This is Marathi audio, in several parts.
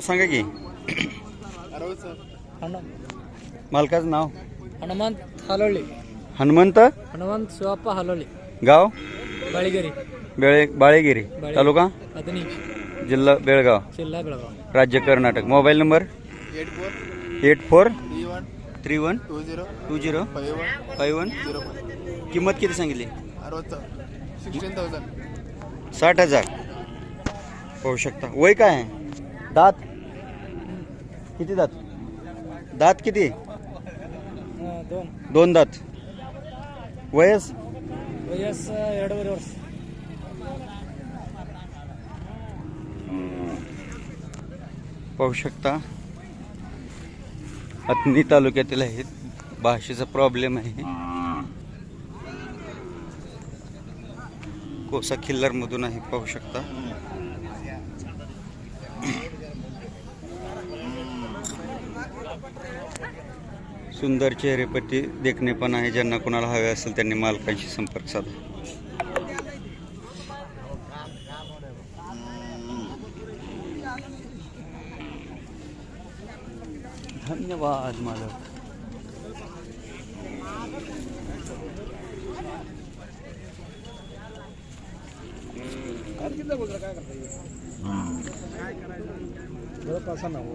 सांगा की. मालकाचं नाव? हनुमंत हलोळी हनुमंत? हनुमंत शिवप्पा हलोळी गाव? बळीगिरी बेळे बाळेगिरी बाळे- तालुका? अदनी जिल्हा बेळगाव. जिल्हा बेळगाव. राज्य Karnataka. Mobile number? Eight four. Eight four? Three one. Three one? Two zero. Two zero? Five one. Five one? Zero किंमत किती सांगितली? अरवत्तर सिक्स्टीन थाउजंड. साठ हजार. पाहू शकता. वय काय आहे? दात? किती दात? दात किती? दोन दोन दात. वयस? वयस एडवर वर्ष. पाहू शकता. अत्नी तालुक्यातील आहेत भाषेचा प्रॉब्लेम आहे. कोसा खिल्लरमधून आहे पाहू शकता. सुंदर चेहरेपट्टी देखणे पण आहे. ज्यांना कोणाला हवे असेल त्यांनी मालकांशी संपर्क साधा. धन्यवाद मालक. जवळपास नाव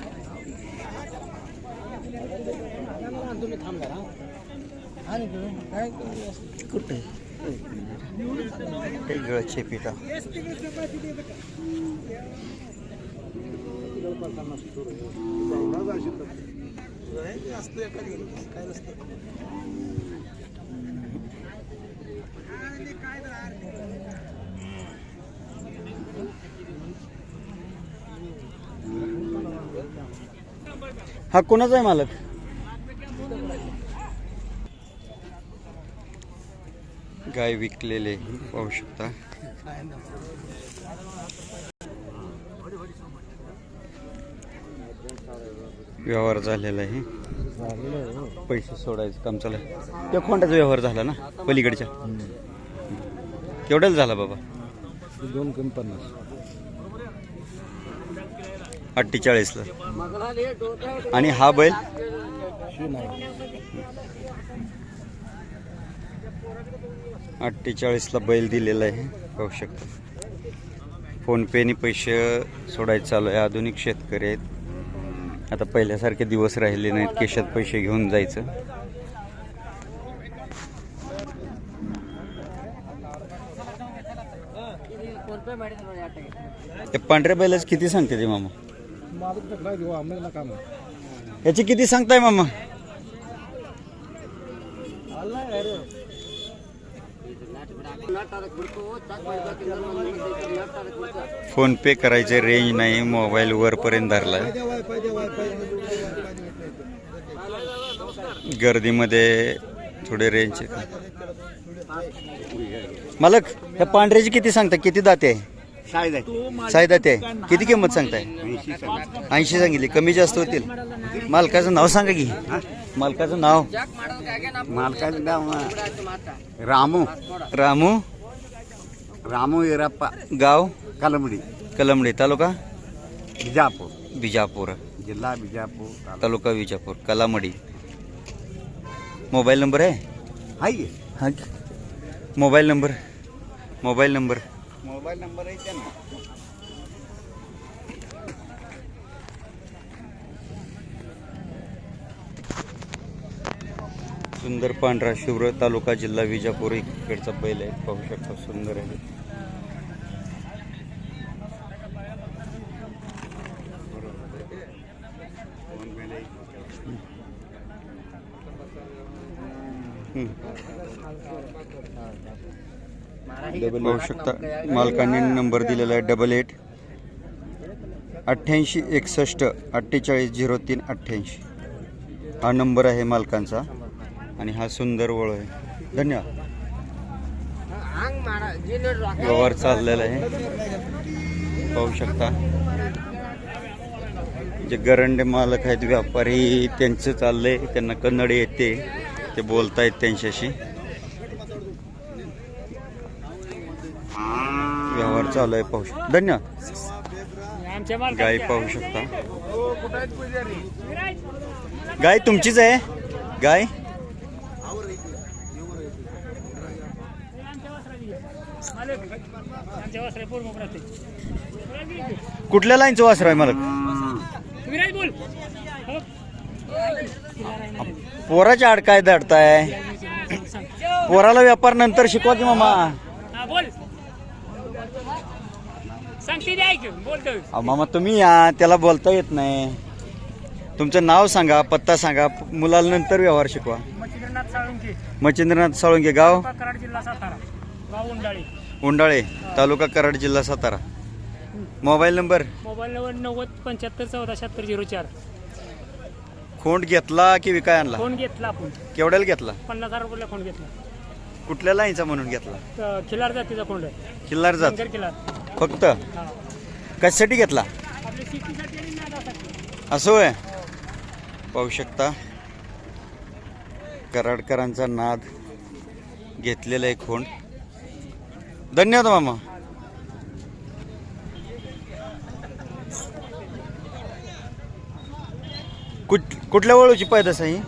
कुठे? गळचे पिठा. हा कोणाचा आहे मालक? गाय विकलेले पाहू शकता व्यवहार झालेला आहे. पैसे सोडायचं काम चालू आहे. त्या खोंडाचा व्यवहार झाला ना पलीकडच्या? केवढ्याला झाला बाबा? दोन कमी पन्नास. अठ्ठेचाळीसला. आणि हा बैल? अठ्ठेचाळीसला बैल दिलेला आहे. पाहू शकता. फोनपेने पैसे सोडायचं चालू आहे. आधुनिक शेतकरी आहेत. आता पहिल्यासारखे दिवस राहिले नाहीत. केशात पैसे घेऊन जायचं. ते पांढऱ्या बैलाच किती सांगते ते मामा? याची किती सांगताय मामा? फोन पे करायचे रेंज नाही मोबाईल वरपर्यंत धरलाय. गर्दीमध्ये थोडे रेंज मालक ह्या पांढऱ्याची किती सांगता किती दाते आहे? साई दाते आहे. किती किंमत सांगताय? ऐंशी सांगितली. कमी जास्त होतील. मालकाचं नाव सांगा की. मालकाचं नाव? मालकाचं नाव रामू. रामू? रामू इराप्पा गाव? कलमडी. कलमडी तालुका? बिजापूर. बिजापूर. जिल्हा बिजापूर तालुका. विजापूर कलामडी. मोबाईल नंबर आहे? आहे हा mobile number? Mobile number? Mobile number आहे त्यांना. सुंदर पांढरा शुभ्र तालुका जिल्हा विजापूर इकडचा बैल आहे. पाहू शकता सुंदर आहे. पाहू शकता मालकाने नंबर दिलेला आहे डबल एट. अठ्ठ्याऐंशी एकसष्ट अठ्ठेचाळीस झिरो तीन अठ्ठ्याऐंशी. हा नंबर आहे मालकांचा. आणि हा सुंदर वळ आहे. धन्यवाद. व्यवहार चाललेला आहे. पाहू शकता. जे गरंडे मालक आहेत व्यापारी त्यांचं चाललंय. त्यांना कन्नड येते. ते बोलतायत त्यांच्याशी. व्यवहार चालू आहे पाहू शकता. धन्यवाद. गाय पाहू शकता. गाय तुमचीच आहे? गाय कुठल्या लाईनचं वासर आहे मालक? पोराच्या आड काय दडताय पोराला व्यापार नंतर शिकवा की मामा. बोल. मामा तुम्ही या त्याला बोलता येत नाही. तुमचं नाव सांगा पत्ता सांगा मुलाला नंतर व्यवहार शिकवा. मच्छिंद्रनाथ साळुंके गाव? जिल्हा सातारा. गाव उंडाळी तालुका कराड जिल्हा Satara. Mobile number? Mobile number नव्वद पंच्याहत्तर चौदा शहात्तर झिरो चार. खोंड घेतला की विकाय आणला? फोन घेतला आपण. केवढ्याला घेतला? पन्नास हजार रुपयाला फोन घेतला. कुठल्या लाईनचा म्हणून घेतला? खिलार जातीचा फोन आहे. किल्लार जात. शंकर खिलार. फक्त? हा. कशासाठी घेतला? आपल्या शेतीसाठी आणि नादासाठी असं होय? पाहू शकता. कराडकरांचा नाद घेतलेला आहे खोंड. धन्यवाद मामा. कुठ कुठल्या वळूची पैदास आहे ही?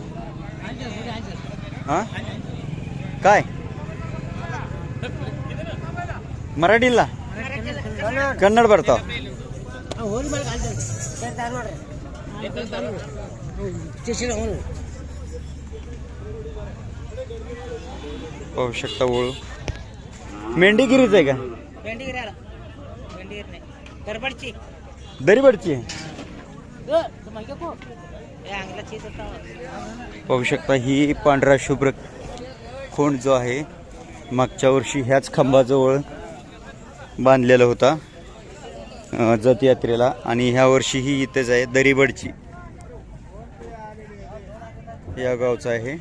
काय? मराठीला? कन्नड भरता पाहू शकता ओळू मेंढीगिरीच आहे का? गरबडची दरीबडची. आहे? पाहू शकता ही पांढरा शुभ्र खोंड जो आहे मागच्या वर्षी ह्याच खांबाजवळ बांधलेला होता अं, जत यात्रेला आणि ह्या वर्षी ही इथेच आहे दरीबडची. या गावचा आहे.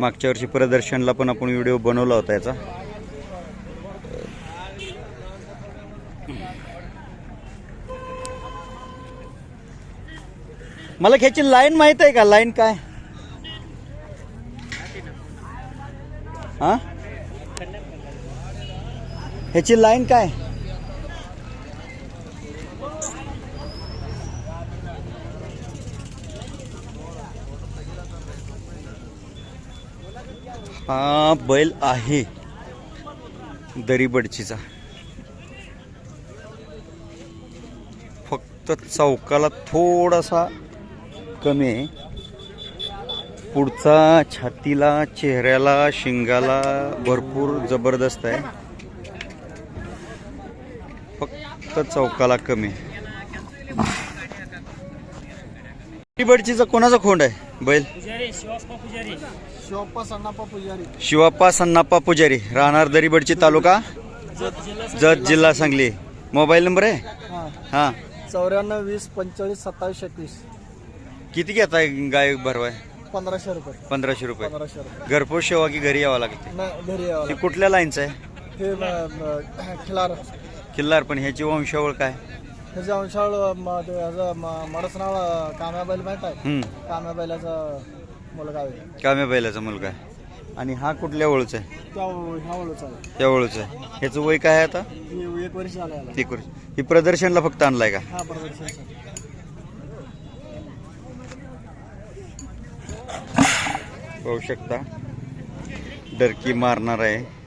मागच्या वर्षी प्रदर्शनला पण आपण व्हिडिओ बनवला होता याचा. मला ह्याची लाईन माहीत आहे का? लाईन काय? हा? ह्याची लाईन काय? हा बैल आहे. दरीबडचीचा. फक्त चौकाला थोडासा कमी आहे. पुढचा छातीला चेहऱ्याला शिंगाला भरपूर जबरदस्त आहे. फक्त चौकाला कमी आहे. दरीबडचीचा कोणाचा खोंड आहे? बैल. शिवाप्पा सन्नाप्पा पुजारी. शिवाप्पा सन्नाप्पा पुजारी राहणार दरीबडची तालुका? जत जिल्हा सांगली. मोबाईल नंबर आहे? हां. हां. चौऱ्याण्णव वीस पंचेचाळीस सत्तावीस एकवीस किती घेताय गाय भरवाय? पंधराशे रुपये. पंधराशे रुपये. पंधराशे रुपये. घरपोच सेवा की घरी यावं लागते? नाही घरी यावं ती कुठल्या लाईनचं आहे? लागतं. हे म- म- खिलार. किल्लार पण ह्याची वंशावळ काय? ह्याच्या अंशाळ ह्याचं मडसनाळ काम्याबाईल माहीत आहे? हम्म. काम्याबाईलाचा मुलगा आहे. काम्या बैलाचा मुलगा आहे. आणि हा कुठल्या ओळूचा आहे? त्या ह्या ओळूचा आहे. त्या ओळूचा आहे. ह्याचं वय काय आहे आता? हे एक वर्ष झालं याला. ही प्रदर्शनला फक्त आणलाय का? हा प्रदर्शन पाहू शकता. डरकी मारणार आहे.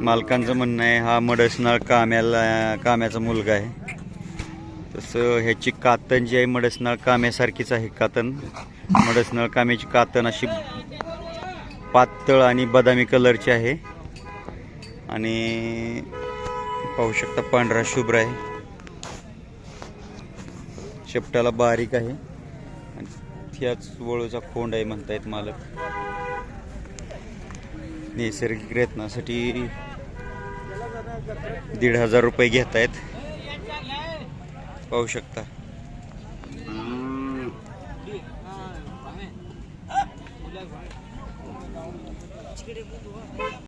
मालकांचं म्हणणं आहे हा मडसनाळ काम्याला काम्याचा मुलगा आहे. तसं ह्याची कातन जी आहे मडसनाळ काम्यासारखीच आहे कातन. मडसनाळ काम्याची कातन अशी पातळ आणि बदामी कलरची आहे. आणि पाहू शकता पांढरा शुभ्र आहे. शेपटाला बारीक आहे. ह्याच वळूचा खोंड आहे म्हणतायत मालक. नैसर्गिक रत्नासाठी दीड हजार रुपये घेत आहेत पाहू शकता.